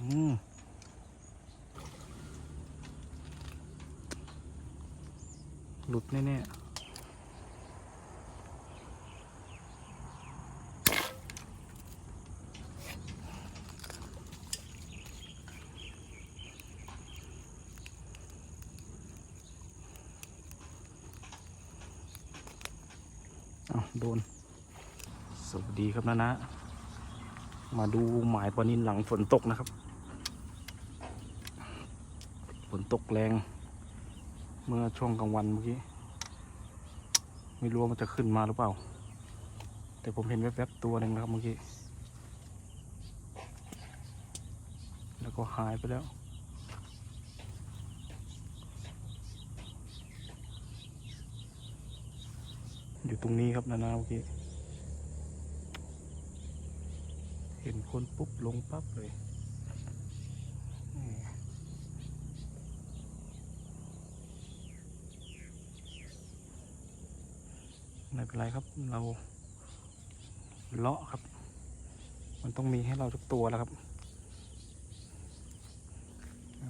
หลุดแน่ๆอาโดน สวัสดีครับนะนะ มาดูหมายปลานินหลังฝนตกนะครับ ฝน ตกแรง เมื่อช่วงกลางวันเมื่อกี้ ไม่รู้ว่ามันจะขึ้นมาหรือเปล่า แต่ผมเห็นแวบๆตัวหนึ่งนะครับเมื่อกี้ แล้วก็หายไปแล้วอยู่ตรงนี้ครับนานาเมื่อกี้ เห็นคนปุ๊บลงปั๊บเลย ไม่เป็นไรครับ เราเลาะครับ มันต้องมีให้เราทุกตัวแล้วครับ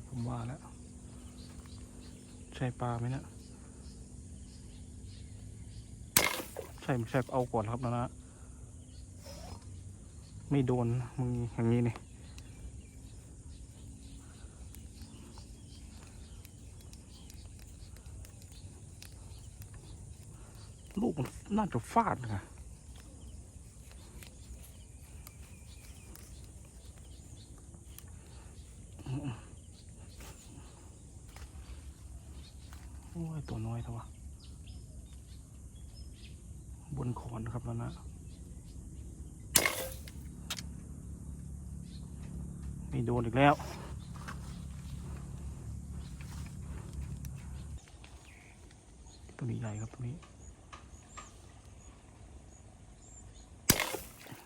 ผมว่าแล้ว ใช่ปลาไหมเนะี่ยใช่ไม่ใช่เอาก่อนครับนะนะ ไม่โดนมึงอย่างนี้นี่ ลูกมันน่าจะฟาดนะโอ้ย ตัวน้อยเถอะวะบนขอนครับแล้วนะ ไม่โดนอีกแล้วตัวนี้ใหญ่ครับตัวนี้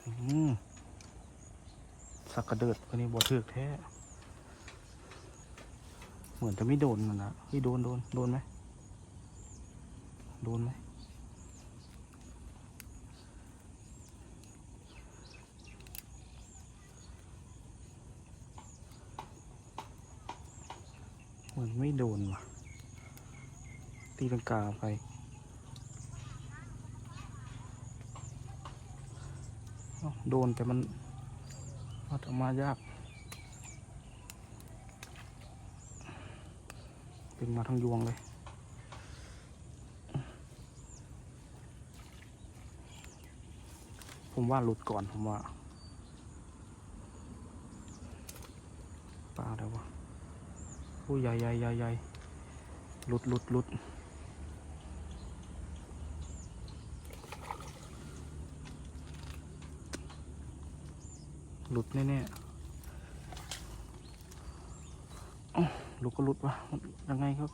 อืม สักกระเดิดตัวนี้บวเทือกแท้ เหมือนจะไม่โดนนะนะไม่โดนโดนโดนไหมโดนไหมเหมือนไม่โดนว่ะ ตีลังกาไป เอ้า โดนแต่มันเอาออกมายาก เป็นมาทั้งยวงเลยผมว่าหลุดก่อนผมว่าปลาอะไรวะ โอ้ยใหญ่ใหญ่ใหญ่ใหญ่หลุดหลุดหลุด หลุดแน่ๆอ้าวหลุดก็หลุดวะยังไงครับ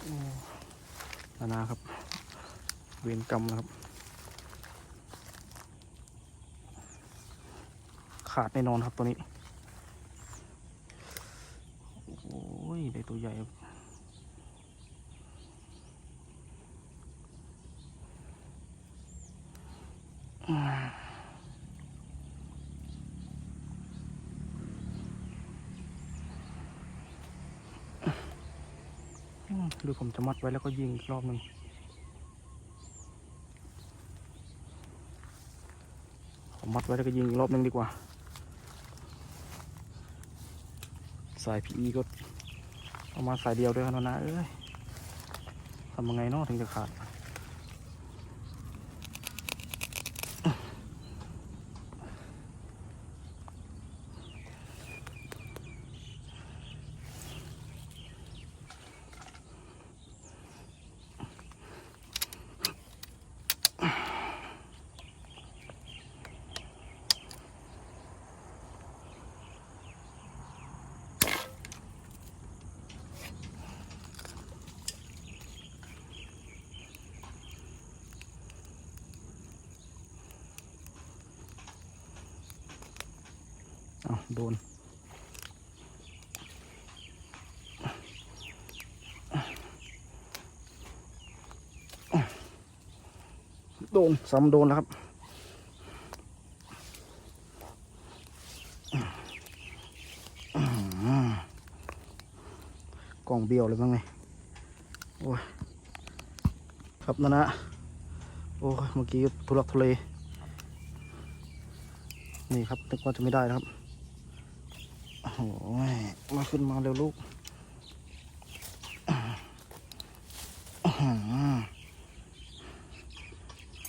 โอ้นานาครับ เวรกรรมนะครับ ขาดแน่นอนครับตัวนี้ โอ้ย ได้ตัวใหญ่ครับอืมอืม หรือผมจะมัดไว้แล้วก็ยิงอีกรอบหนึ่งผมมัดไว้แล้วก็ยิงอีกรอบหนึ่งดีกว่า สายพีก็เอามาสายเดียวด้วยกันนะเอ้ยทำยังไงเนาะถึงจะขาด โดนโดนซ้ำโดนแล้วครับกล่องเบี้ยวเลยบ้างไงโอ้ยครับนั่นนะโอ้ยเมื่อกี้ทุลักทุเลนี่ครับนึกว่าจะไม่ได้นะครับ โอ้โหมาขึ้นมาเร็วลูก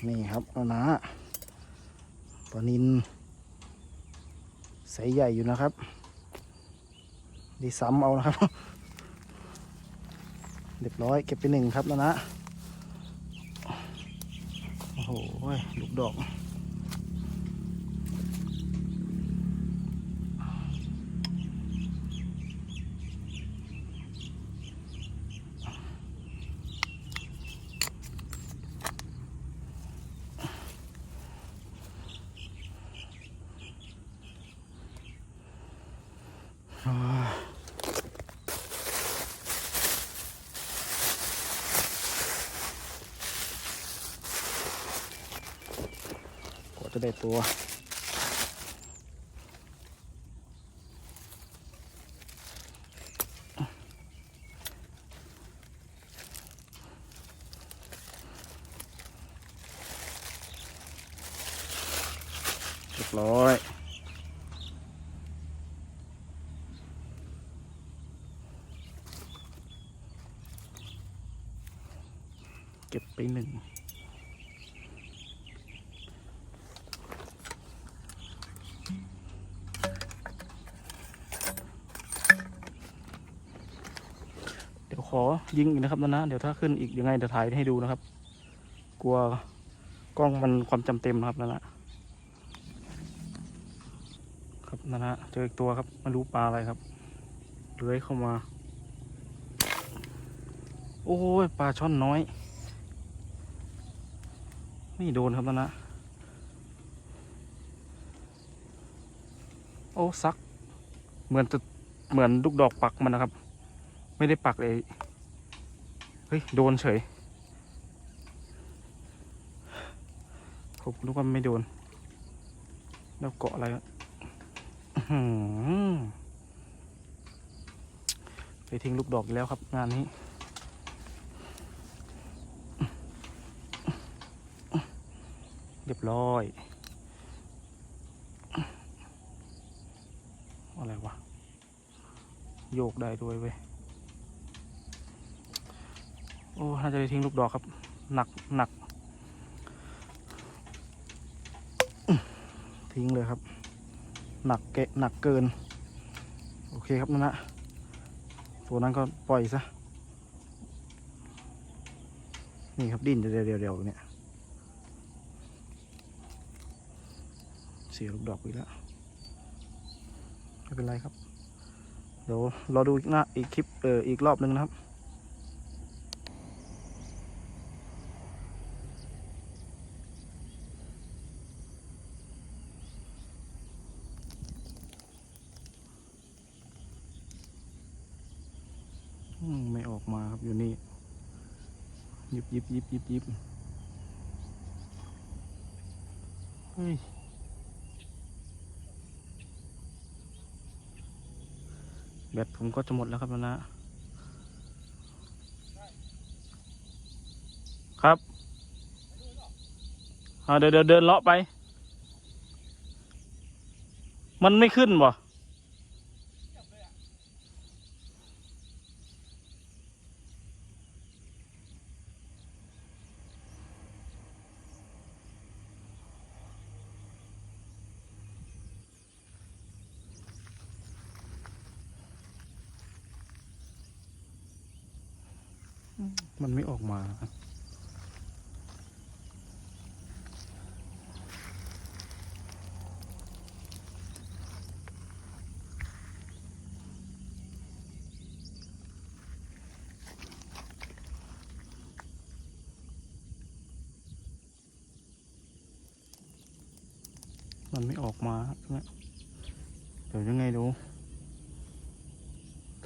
นี่ครับเอานะปลานินใสใหญ่อยู่นะครับ ดีซ้ำเอานะครับ เรียบร้อยเก็บไปหนึ่งครับนะนะ โอ้โห ลูกดอก จะได้ตัวเรียบร้อยเก็บไปหนึ่ง เดี๋ยว ขอยิงอีกนะครับนะนะ เดี๋ยวถ้าขึ้นอีกยังไงเดี๋ยวถ่ายให้ดูนะครับ กลัวกล้องมันความจำเต็มนะครับนะนะครับนะนะเจออีกตัวครับไม่รู้ปลาอะไรครับเลื้อยเข้ามา โอ้ยปลาช่อนน้อยนี่โดนครับนะนะโอ้ซัก เหมือนจะเหมือนลูกดอกปักมันนะครับ ไม่ได้ปักเลย เฮ้ย โดนเฉยผมนึกว่าไม่โดน แล้วเกาะอะไรอะไปทิ้งลูกดอกอีกแล้วครับ งานนี้ เรียบร้อย อะไรวะ โยกได้ด้วยเว้ย อ้น่าจะได้ทิ้งลูกดอกครับ หนักหนักทิ้งเลยครับ หนักเกะหนักเกิน โอเคครับนั่นนะตัวนั้นก็ปล่อยซะ นี่ครับดิ้นเดียวเดียวเดียวเนี่ย เสียลูกดอกไปแล้ว ไม่เป็นไรครับ เดี๋ยวรอดูอีกหน้าอีกคลิปเอออีกรอบหนึ่งนะครับ อืมไม่ออกมาครับอยู่นี่ ยิบยิบยิบยิบยิบเฮ้ยแบตผมก็จะหมดแล้วครับนะครับเดี๋ยวเดี๋ยวเดินเลาะไป มันไม่ขึ้นบ่ มันไม่ออกมา มันไม่ออกมาเดี๋ยวยังไงดู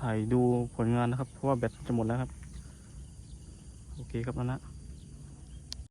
ถ่ายดูผลงานนะครับ เพราะว่าแบตจะหมดแล้วครับ โอเคครับนั่นนะ